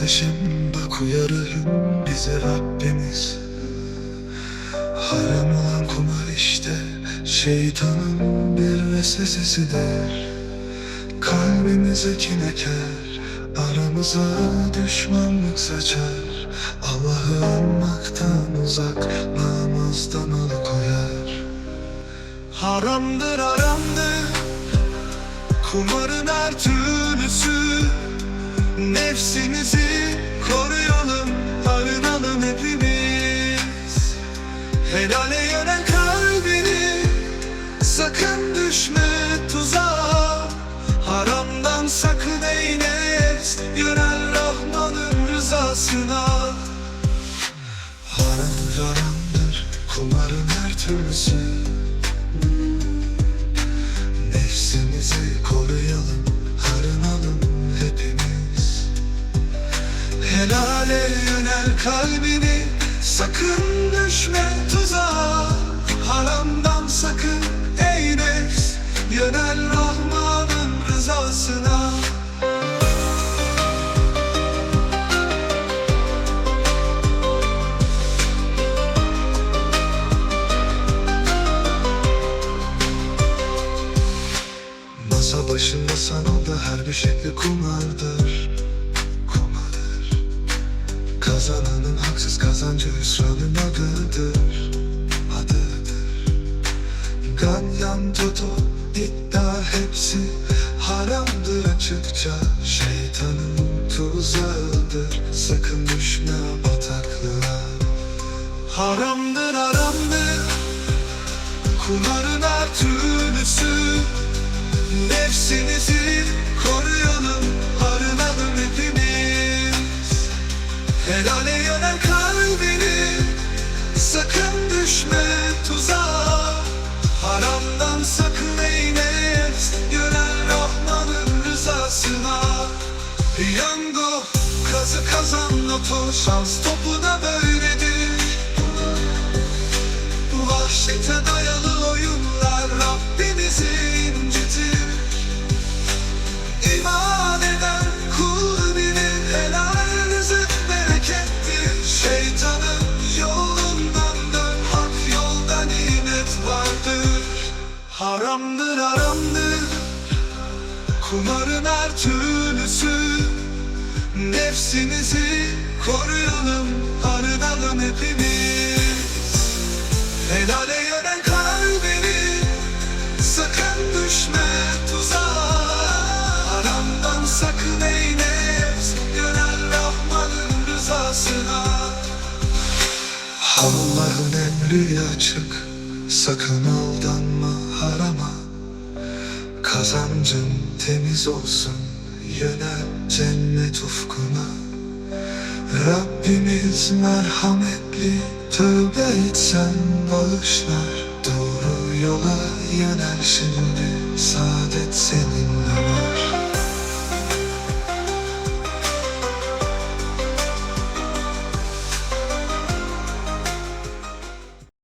kardeşim? Bak uyarır bizi Rabbimiz. Haram olan kumar işte şeytanın bir vesvesesidir Kalbimize kin eker aramıza düşmanlık saçar. Allah'ı anmaktan uzak namazdan alıkoyar. Haramdır haramdır. Kumarın her türlüsü Nefsimizi koruyalım Arınalım hepimiz. Helale yönel kalbini Sakın düşme tuzağa. Haramdan sakın eylez Yönel Rahman'ın rızasına. Haram haramdır Kumarın her türlüsü. Nefsimizi koruyalım, Helale yönel kalbini, sakın düşme tuzağa. Haramdan sakın ey nefs, yönel Rahman'ın rızasına. Masa başında sanalda her bir şekli kumardır kazancı hüsranın adıdır Adıdır. Ganyan toto iddia hepsi haramdır açıkça. Şeytanın tuzağıdır sakın düşme bataklığa. Haramdır haramdır Kumarın her türlüsü. Nefsinizi koruyalım, arınalım hepimiz. Helale Piyango, kazı kazan loto, şans topuna böyledir. Vahşete dayalı oyunlar Rabbimizi incitir İman eden kul bilir Helal rızık berekettir. Şeytanın yolundan dön Hak yolda nimet vardır. Haramdır haramdır. Kumarın her türlüsü Nefsimizi koruyalım Arınalım hepimiz. Helale yönel kalbini Sakın düşme tuzağa. Haramdan sakın eylez Yönel Rahman'ın rızasına. Allah'ın emri açık Sakın aldanma harama. Kazancın temiz olsun Yönel cennet ufkuna. Rabbimiz merhametli Tövbe etsen bağışlar. Doğru yola yönel şimdi Saadet seninle var